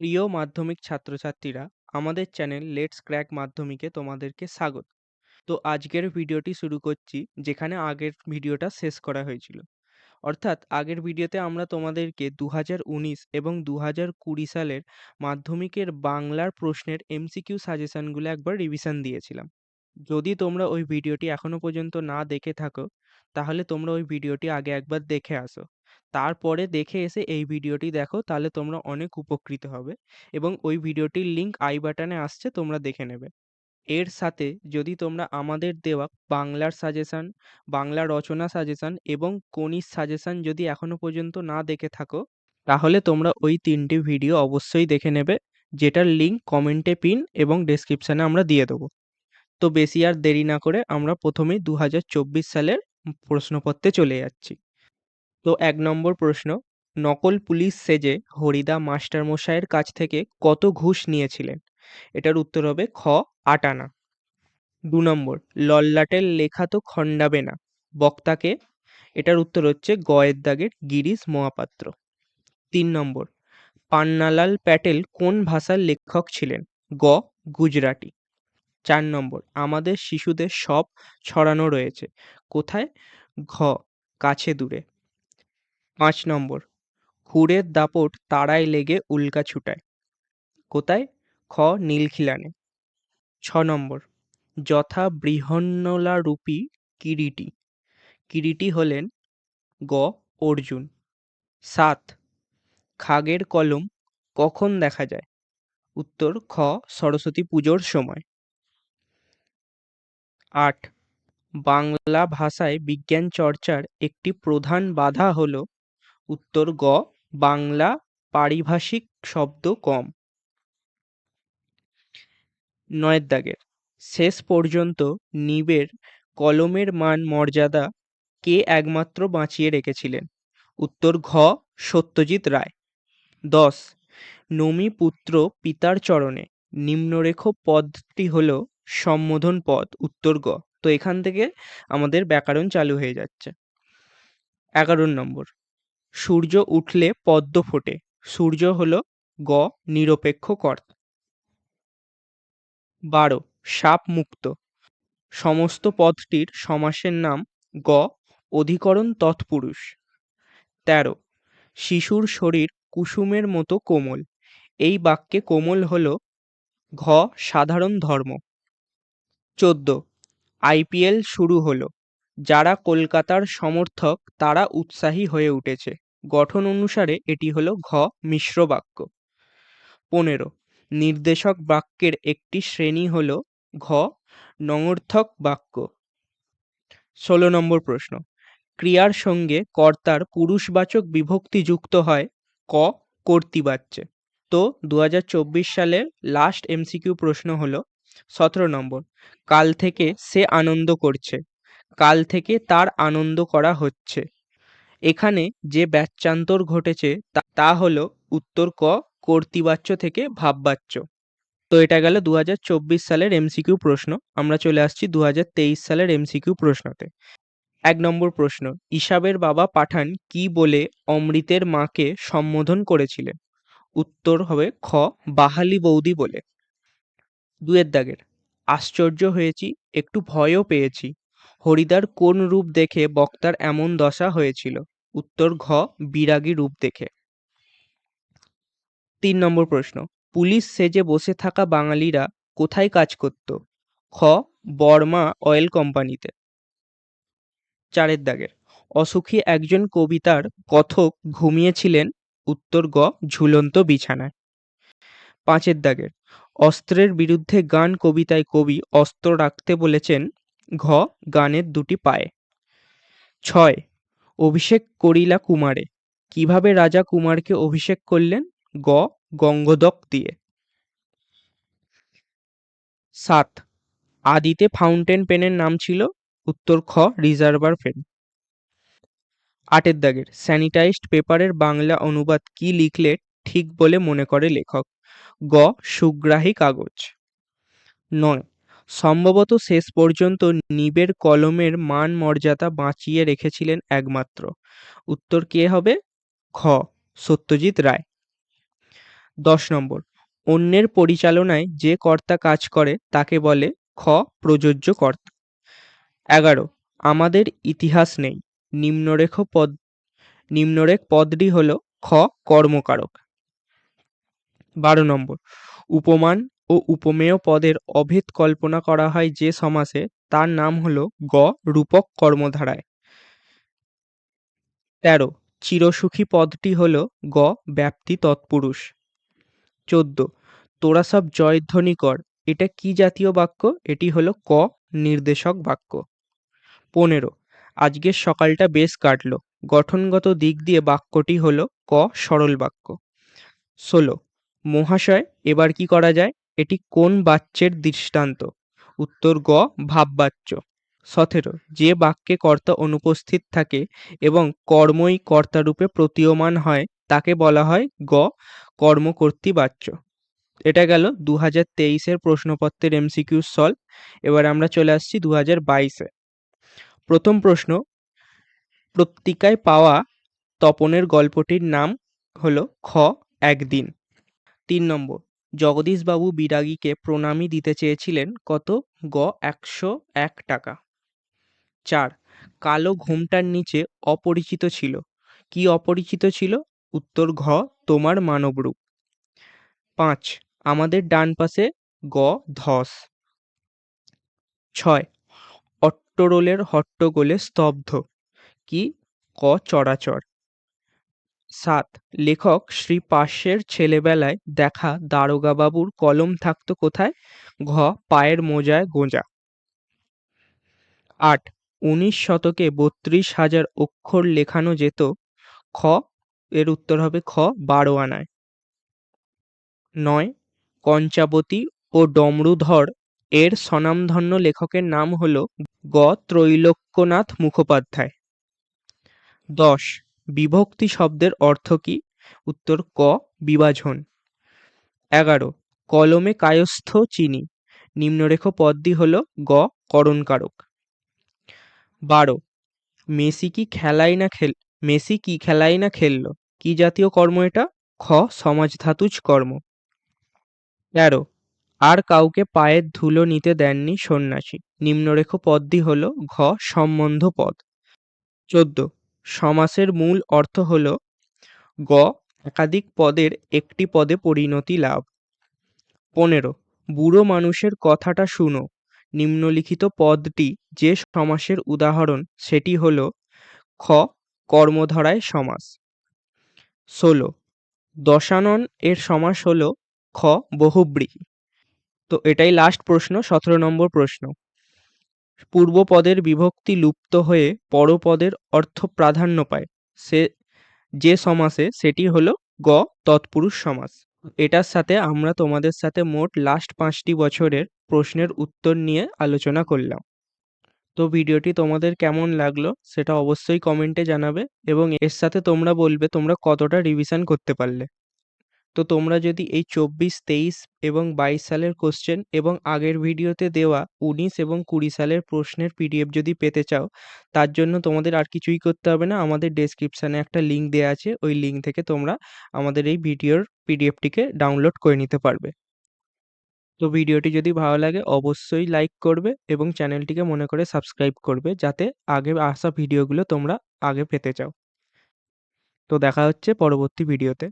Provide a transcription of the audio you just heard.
প্রিয় মাধ্যমিক ছাত্রছাত্রীরা, আমাদের চ্যানেল লেটস ক্র্যাক মাধ্যমিকে তোমাদেরকে স্বাগত। তো আজকের ভিডিওটি শুরু করছি, যেখানে আগের ভিডিওটা শেষ করা হয়েছিল। অর্থাৎ আগের ভিডিওতে আমরা তোমাদেরকে দু হাজার উনিশ এবং দু হাজার কুড়ি সালের মাধ্যমিকের বাংলার প্রশ্নের এমসিকিউ সাজেশনগুলো একবার রিভিশন দিয়েছিলাম। যদি তোমরা ওই ভিডিওটি এখনও পর্যন্ত না দেখে থাকো, তাহলে তোমরা ওই ভিডিওটি আগে একবার দেখে আসো। তারপরে দেখে এসে এই ভিডিওটি দেখো, তাহলে তোমরা অনেক উপকৃত হবে। এবং ওই ভিডিওটির লিঙ্ক আই বাটনে আসছে, তোমরা দেখে নেবে। এর সাথে যদি তোমরা আমাদের দেওয়া বাংলার সাজেশান বাংলা রচনা সাজেশান এবং কনিস সাজেশন যদি এখনও পর্যন্ত না দেখে থাকো, তাহলে তোমরা ওই তিনটি ভিডিও অবশ্যই দেখে নেবে, যেটার লিঙ্ক কমেন্টে পিন এবং ডেসক্রিপশানে আমরা দিয়ে দেবো। তো বেশি আর দেরি না করে আমরা প্রথমেই দু হাজার চব্বিশ সালের প্রশ্নপত্রে চলে যাচ্ছি। তো এক নম্বর প্রশ্ন, নকল পুলিশ সেজে হরিদা মাস্টারমশাইয়ের কাছ থেকে কত ঘুষ নিয়েছিলেন? এটার উত্তর হবে খ আট আনা দু নম্বর, লল্লাটের লেখা তো খণ্ডাবে না। বক্তাকে এটার উত্তর হচ্ছে গয়ের দাগের গিরিশ মহাপাত্র। তিন নম্বর, পান্নালাল প্যাটেল কোন ভাষার লেখক ছিলেন? গ, গুজরাটি। চার নম্বর, আমাদের শিশুদের সব ছড়ানো রয়েছে। কোথায়? ঘ, কাছে দূরে। পাঁচ নম্বর হুড়ের দাপট তারায় লেগে উল্কা ছুটায়। কোথায়? খ, নীলখিলানে। ছ নম্বর, যথা বৃহন্নলারূপী কিরীটি। কিরীটি হলেন গ, অর্জুন। সাত, খাগের কলম কখন দেখা যায়? উত্তর, খ, সরস্বতী পুজোর সময়। আট, বাংলা ভাষায় বিজ্ঞান চর্চার একটি প্রধান বাধা হল উত্তর গ, বাংলা পারিভাষিক শব্দ কম। নয়ের দাগের শেষ পর্যন্ত নিবের কলমের মান মর্যাদা কে একমাত্র বাঁচিয়ে রেখেছিলেন? উত্তর ঘ, সত্যজিৎ রায়। দশ নমি পুত্র পিতার চরণে, নিম্নরেখ পদটি হল সম্বোধন পদ, উত্তর গ। তো এখান থেকে আমাদের ব্যাকরণ চালু হয়ে যাচ্ছে। এগারো নম্বর সূর্য উঠলে পদ্ম ফোটে। সূর্য হল গ নিরপেক্ষ কর্তা। বারো, সাপ মুক্ত। সমস্ত পদটির সমাসের নাম গ, অধিকরণ তৎপুরুষ। তেরো, শিশুর শরীর কুসুমের মতো কোমল। এই বাক্যে কোমল হল ঘ, সাধারণ ধর্ম। চোদ্দ, আইপিএল শুরু হলো। যারা কলকাতার সমর্থক, তারা উৎসাহী হয়ে উঠেছে। গঠন অনুসারে এটি হলো ঘ মিশ্র বাক্য। পনেরো, নির্দেশক বাক্যের একটি শ্রেণি হল ঘ নঙর্থক বাক্য। ষোলো নম্বর প্রশ্ন, ক্রিয়ার সঙ্গে কর্তার পুরুষবাচক বিভক্তি যুক্ত হয় ক কর্তৃবাচ্যে। তো দু হাজার চব্বিশ সালের লাস্ট এমসিকিউ প্রশ্ন হলো, সতেরো নম্বর, কাল থেকে সে আনন্দ করছে, কাল থেকে তার আনন্দ করা হচ্ছে। এখানে যে ব্যাচ্যান্তর ঘটেছে, তা হলো উত্তর ক, কর্তৃবাচ্য থেকে ভাববাচ্য। তো এটা গেল দু হাজার চব্বিশ সালের এমসিকিউ প্রশ্ন। আমরা চলে আসছি দু হাজার তেইশ সালের এমসিকিউ প্রশ্নতে। এক নম্বর প্রশ্ন, ইসাবের বাবা পাঠান কি বলে অমৃতের মাকে সম্বোধন করেছিলেন? উত্তর হবে খ, বাহালি বৌদি বলে। দুয়ের দাগের, আশ্চর্য হয়েছি, একটু ভয়ও পেয়েছি। হরিদার কোন রূপ দেখে বক্তার এমন দশা হয়েছিল? উত্তর, ঘ, বিরাগী রূপ দেখে। তিন নম্বর প্রশ্ন। পুলিশ সেজে বসে থাকা বাঙালিরা কোথায় কাজ করত? খ, বর্মা অয়েল কোম্পানিতে। চারের দাগের অসুখী একজন কবিতার কথক ঘুমিয়েছিলেন, উত্তর গ ঝুলন্ত বিছানায়। পাঁচের দাগের অস্ত্রের বিরুদ্ধে গান কবিতায় কবি অস্ত্র রাখতে বলেছেন ঘ গানের দুটি পায়ে। ছয়, অভিষেক করিলা কুমারে, কীভাবে রাজা কুমারকে অভিষেক করলেন? গ, গঙ্গদক দিয়ে। সাত, আদিতে ফাউন্টেন পেনের নাম ছিল উত্তর খ, রিজার্ভার পেন। আটের দাগের, স্যানিটাইজড পেপারের বাংলা অনুবাদ কি লিখলে ঠিক বলে মনে করে লেখক? গ, সুগ্রাহী কাগজ। নয় সম্ভবত শেষ পর্যন্ত নিবের কলমের মান মর্যাদা বাঁচিয়ে রেখেছিলেন একমাত্র। উত্তর কে হবে? খ সত্যজিৎ রায়। দশ নম্বর, অন্যের পরিচালনায় যে কর্তা কাজ করে তাকে বলে খ, প্রযোজ্য কর্তা। এগারো, আমাদের ইতিহাস নেই। নিম্নরেখ পদ, নিম্নরেখ পদটি হল খ, কর্মকারক। বারো নম্বর, উপমান ও উপমেয় পদের অভেদ কল্পনা করা হয় যে সমাসে, তার নাম হল গ রূপক কর্মধারায়। তেরো, চিরসুখী পদটি হল গ ব্যাপ্তি তৎপুরুষ। চোদ্দ, তোরা সব জয়ধ্বনি কর, এটা কি জাতীয় বাক্য? এটি হলো ক নির্দেশক বাক্য। পনেরো, আজকের সকালটা বেশ কাটল, গঠনগত দিক দিয়ে বাক্যটি হলো ক সরল বাক্য। ষোলো, মহাশয়, এবার কি করা যায়? এটি কোন বাচ্যের দৃষ্টান্ত? উত্তর গ, ভাববাচ্য। সতেরো, যে বাক্যে কর্তা অনুপস্থিত থাকে এবং কর্মই কর্তারূপে প্রতীয়মান হয়, তাকে বলা হয় গ কর্মকর্তী বাচ্য এটা গেল দু হাজার তেইশের প্রশ্নপত্রের এমসিকিউ সলভ। এবার আমরা চলে আসছি দু হাজার বাইশে। প্রথম প্রশ্ন প্রত্রিকায় পাওয়া তপনের গল্পটির নাম হলো খ, একদিন। তিন নম্বর জগদীশবাবু বিরাগীকে প্রণামী দিতে চেয়েছিলেন কত? গ, একশো এক টাকা। চার, কালো ঘুমটার নিচে অপরিচিত ছিল। কি অপরিচিত ছিল? উত্তর, ঘ, তোমার মানবরূপ। পাঁচ, আমাদের ডান পাশে গ, ধস। ছয়, অট্টরোলের হট্টগোলে স্তব্ধ। কি? ক চরাচর সাত। লেখক শ্রী পার্শ্বের ছেলেবেলায় দেখা দারোগাবাবুর কলম থাকতো কোথায়? ঘ, পায়ের মোজায় গোঁজা। আট, উনিশ শতকে বত্রিশ হাজার অক্ষর লেখানো যেত। খ, এর উত্তর হবে খ বারো আনায় নয়, কঞ্চাবতী ও ডমরুধর এর স্বনামধন্য লেখকের নাম হল গ, ত্রৈলোক্যনাথ মুখোপাধ্যায়। দশ বিভক্তি শব্দের অর্থ কী? উত্তর, ক, বিভাজন। এগারো, কলমে কায়স্থ চিনি। নিম্নরেখ পদটি হল গ, করণকারক। বারো, মেসি কি খেলাই না খেল, মেসি কি খেলাই না খেললো? কি জাতীয় কর্ম এটা? খ, সমাজ ধাতুজ কর্ম। তেরো, আর কাউকে পায়ের ধুলো নিতে দেননি সন্ন্যাসী। নিম্নরেখ পদটি হল ঘ সম্বন্ধ পদ চোদ্দ সমাসের মূল অর্থ হল গ, একাধিক পদের একটি পদে পরিণতি লাভ। পনেরো, বুড়ো মানুষের কথাটা শুনো। নিম্নলিখিত পদটি যে সমাসের উদাহরণ, সেটি হল খ, কর্মধারায় সমাস। ষোলো, দশানন এর সমাস হল খ বহুব্রীহি তো এটাই লাস্ট প্রশ্ন, সতেরো নম্বর প্রশ্ন। পূর্বপদের বিভক্তি লুপ্ত হয়ে পরপদের অর্থ প্রাধান্য পায়। সে, যে সমাসে সেটি হলো গ, তৎপুরুষ সমাস। এটার সাথে আমরা তোমাদের সাথে মোট লাস্ট পাঁচটি বছরের প্রশ্নের উত্তর নিয়ে আলোচনা করলাম। তো ভিডিওটি তোমাদের কেমন লাগল সেটা অবশ্যই কমেন্টে জানাবে এবং এর সাথে তোমরা বলবে তোমরা কতটা রিভিশন করতে পারলে। তো তোমরা যদি এই চব্বিশ, তেইশ এবং বাইশ সালের কোশ্চেন এবং আগের ভিডিওতে দেওয়া উনিশ এবং কুড়ি সালের প্রশ্নের পিডিএফ যদি পেতে চাও, তার জন্য তোমাদের আর কিছুই করতে হবে না। আমাদের ডেসক্রিপশানে একটা লিঙ্ক দেওয়া আছে। ওই লিঙ্ক থেকে তোমরা আমাদের এই ভিডিওর পিডিএফটিকে ডাউনলোড করে নিতে পারবে। তো ভিডিওটি যদি ভালো লাগে, অবশ্যই লাইক করবে এবং চ্যানেলটিকে মনে করে সাবস্ক্রাইব করবে যাতে আগে আসা ভিডিওগুলো তোমরা আগে পেতে চাও। তো দেখা হচ্ছে পরবর্তী ভিডিওতে